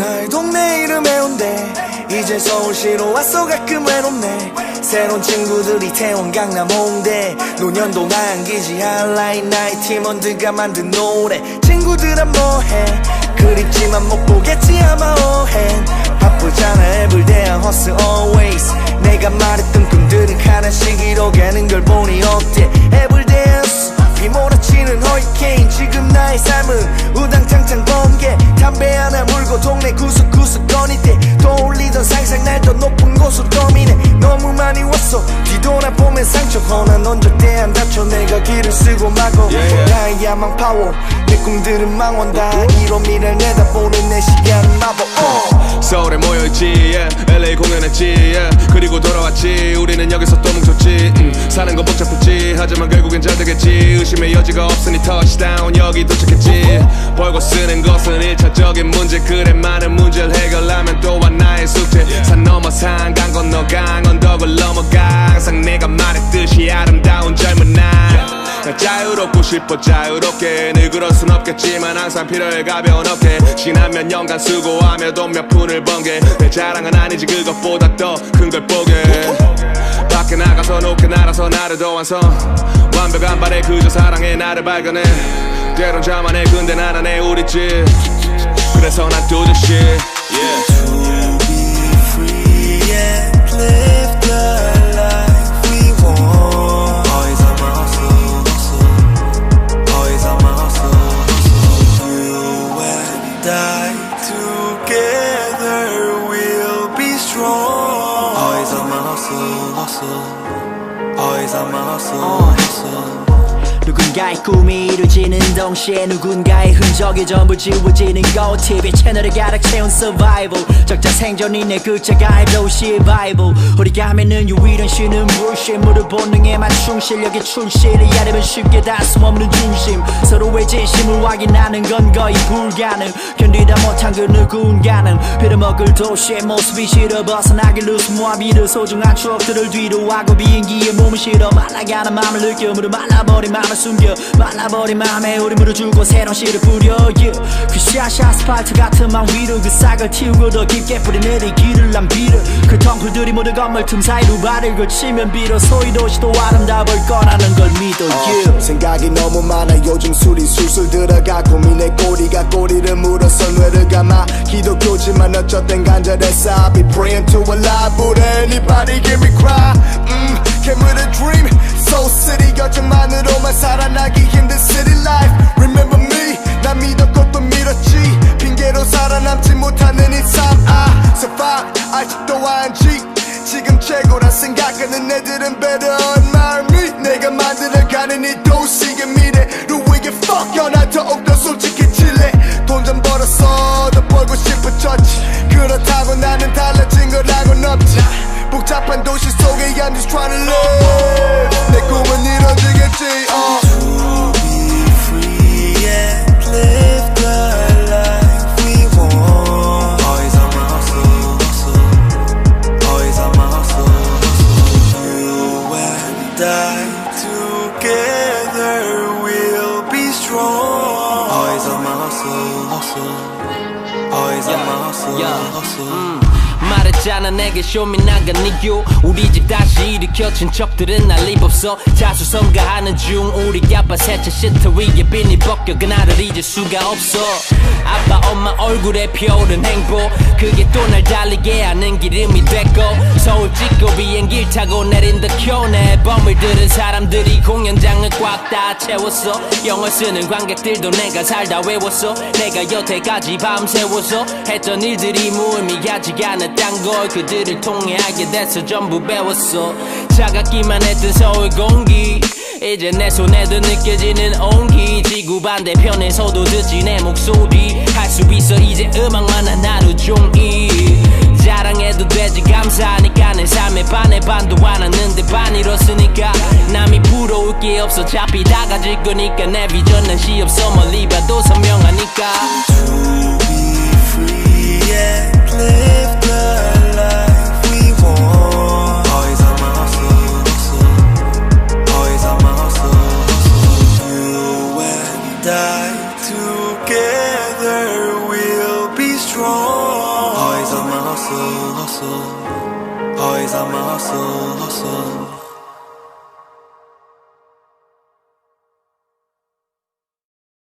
조금 해운대. 이제 서울시로 왔어 가끔 외롭네. 새로운 친구들이 태원 강남 홍대. 노년동 한기지 한라인 나이 팀원들과 만든 노래. 친구들아 뭐해? 그립지만 못 보겠지 아마 오해? 바쁘잖아 everyday hustle always 동네 구석구석 거니대 떠올리던 상상 날 더 높은 곳으로 떠미네. 너무 많이 왔어. 뒤돌아 보면 상처 허나 넌 절대 안 다쳐 내가 길을 쓰고 마고. 나의 야망 파워. 내 꿈들은 망원 다. 이로 미래를 내다보는 내 시간은 마법. 어. 서울에 모여있지 yeah. LA 공연했지 yeah. 그리고 돌아왔지. 우리는 여기서 또 뭉쳤지 음, 사는 거 복잡했지. 하지만 결국엔 잘 되겠지. 의심의 여지가 없으니 터치다운 여기 도착했지 벌고 쓰는 것은 일차적인 문제. 그래 많은 문제를 해결하면 또한 나의 숙제. 산 넘어 산 강 건너 강 언덕을 넘어가. 항상 내가 말했듯이 아름다운 젊은 날. 나 자유롭고 싶어 자유롭게. 늘 그럴 순 없겠지만 항상 필요해 가벼운 어깨. 지난 몇 년간 수고하며 돈 몇 푼을 번게 내 자랑은 아니지 그것보다 더 큰 걸 보게. 밖에 나가서 높게 날아서 나를 더 완성 완벽한 발에 그저 사랑해 나를 발견해 때론 자만해 근데 난 안해 우리 집 그래서 난 shit yeah. Always on my hustle, hustle. Always on my hustle, hustle. 누군가의 꿈이 이루어지는 동시에 누군가의 흔적이 전부 지워지는 것 TV 채널에 가득 채운 survival. 적자 생존이 내 글자가 도시의 바이블 우리가 하면은 유일한 쉬는 물씬 무릎 본능에만 충실력의 출시를 야르면 쉽게 다숨 없는 중심. 서로의 진심을 확인하는 건 거의 불가능. 견디다 못한 그 누군가는 빌어먹을 도시의 모습이 싫어 벗어나길 웃음과 비를 소중한 추억들을 뒤로 하고 비행기에 몸을 실어 말라가는 마음을 느껴. 무릎 말라버린 마음을 숨겨 말라버린 마음에 우리 물어주고 새로운 씨를 뿌려 yeah. 그 샤시 아스팔트 같은 맘 위로 그 싹을 틔우고 더 깊게 뿌리내리 길을 난 빌어 그 덩굴들이 모두 건물 틈 사이로 발을 걸치면 비로소 이 도시도 아름다울 거라는 걸 믿어 yeah. 생각이 너무 많아. 요즘 술이 술술 들어가 고민의 꼬리가 꼬리를 물어서 뇌를 감아. 기독교지만 땐 간절했어 I be praying to Allah. Would anybody give me cry. 음, 애들은 better on 마음이 내가 만들어가는 이 도시의 미래로 we give fuck 연하 더욱더 솔직해질래 돈 좀 벌었어 더 벌고 싶어졌지 그렇다고 나는 달라진 거라고는 없지. 복잡한 도시 속에 I'm just trying to live hustle, hustle. Always on my hustle, yeah. hustle. 말했잖아 내게 쇼미 나간 이유 우리 집 다시 일으켜 친척들은 난립 없어. 자수성가하는 중 우리 아빠 세차 시트 위에 비니 벗겨. 그날을 잊을 수가 없어. 아빠 엄마 얼굴에 피어오른 행복 그게 또 날 달리게 하는 기름이 됐고. 서울 찍고 비행기 타고 내린 더 켜내. 범을 들은 사람들이 공연장을 꽉 다 채웠어. 영어 쓰는 관객들도 내가 살다 외웠어. 내가 여태까지 밤새워서 했던 일들이 무의미하지 않았 단걸 그들을 통해 알게 돼서 전부 배웠어. 차갑기만 했던 서울 공기. 이제 내 손에도 느껴지는 온기. 지구 반대편에서도 듣지 내 목소리. 할 수 있어 이제 음악만 한 하루 종일. 자랑해도 되지 감사하니까 내 삶의 반의 반도 안 왔는데 반 이뤘으니까. 남이 부러울 게 없어. 잡히 다 가질 거니까. 내 비전은 시 없어. 멀리 봐도 선명하니까 hustle, hustle. Always on my hustle, hustle.